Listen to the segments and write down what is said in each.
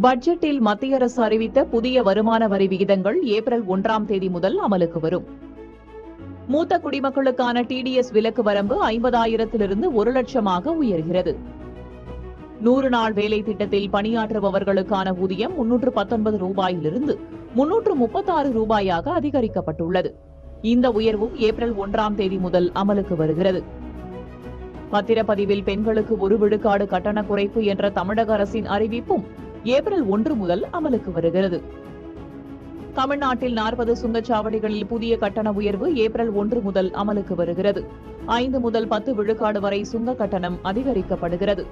பட்ஜெட்டில் மத்திய அரசு அறிவித்த புதிய வருமான வரி விகிதங்கள் ஏப்ரல் ஒன்றாம் தேதி முதல் அமலுக்கு வரும். மூத்த குடிமக்களுக்கான டிடிஎஸ் விலக்கு வரம்பு ஐம்பதாயிரத்திலிருந்து ஒரு லட்சமாக உயர்கிறது. நூறு நாள் வேலை திட்டத்தில் பணியாற்றுபவர்களுக்கான ஊதியம் முன்னூற்று பத்தொன்பது ரூபாயிலிருந்து முன்னூற்று முப்பத்தாறு ரூபாயாக அதிகரிக்கப்பட்டுள்ளது. இந்த உயர்வும் ஏப்ரல் ஒன்றாம் தேதி முதல் அமலுக்கு வருகிறது. பத்திரப்பதிவில் பெண்களுக்கு ஒரு விழுக்காடு கட்டண குறைப்பு என்ற தமிழக அரசின் அறிவிப்பும் ஏப்ரல் ஒன்று முதல் அமலுக்கு வருகிறது. தமிழ்நாட்டில் நாற்பது சுங்கச்சாவடிகளில் புதிய கட்டண உயர்வு ஏப்ரல் ஒன்று முதல் அமலுக்கு வருகிறது. ஐந்து முதல் பத்து விழுக்காடு வரை சுங்க கட்டணம் அதிகரிக்கப்படுகிறது.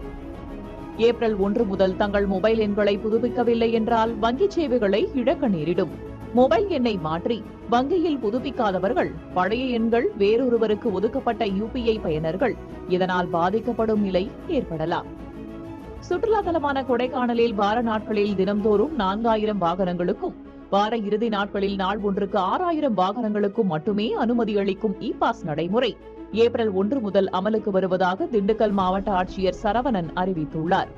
ஏப்ரல் ஒன்று முதல் தங்கள் மொபைல் எண்களை புதுப்பிக்கவில்லை என்றால் வங்கிச் சேவைகளை இழக்க நேரிடும். மொபைல் எண்ணை மாற்றி வங்கியில் புதுப்பிக்காதவர்கள் பழைய எண்கள் வேறொருவருக்கு ஒதுக்கப்பட்ட யுபிஐ பயனர்கள் இதனால் பாதிக்கப்படும் நிலை ஏற்படலாம். சுற்றுலா தலமான கொடைக்கானலில் வார நாட்களில் தினம்தோறும் நான்காயிரம் வாகனங்களுக்கும் வார இறுதி நாட்களில் நாள் ஒன்றுக்கு ஆறாயிரம் வாகனங்களுக்கும் மட்டுமே அனுமதி அளிக்கும் இ பாஸ் நடைமுறை ஏப்ரல் ஒன்று முதல் அமலுக்கு வருவதாக திண்டுக்கல் மாவட்ட ஆட்சியர் சரவணன் அறிவித்துள்ளார்.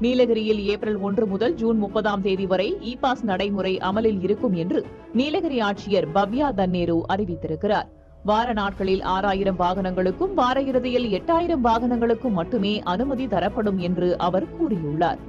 நீலகிரியில் ஏப்ரல் ஒன்று முதல் ஜூன் முப்பதாம் தேதி வரை இ பாஸ் நடைமுறை அமலில் இருக்கும் என்று நீலகிரி ஆட்சியர் பவ்யா தன்னேரு அறிவித்திருக்கிறார். வார நாட்களில் ஆறாயிரம் வாகனங்களுக்கும் வார இறுதியில் எட்டாயிரம் வாகனங்களுக்கும் மட்டுமே அனுமதி தரப்படும் என்று அவர் கூறியுள்ளார்.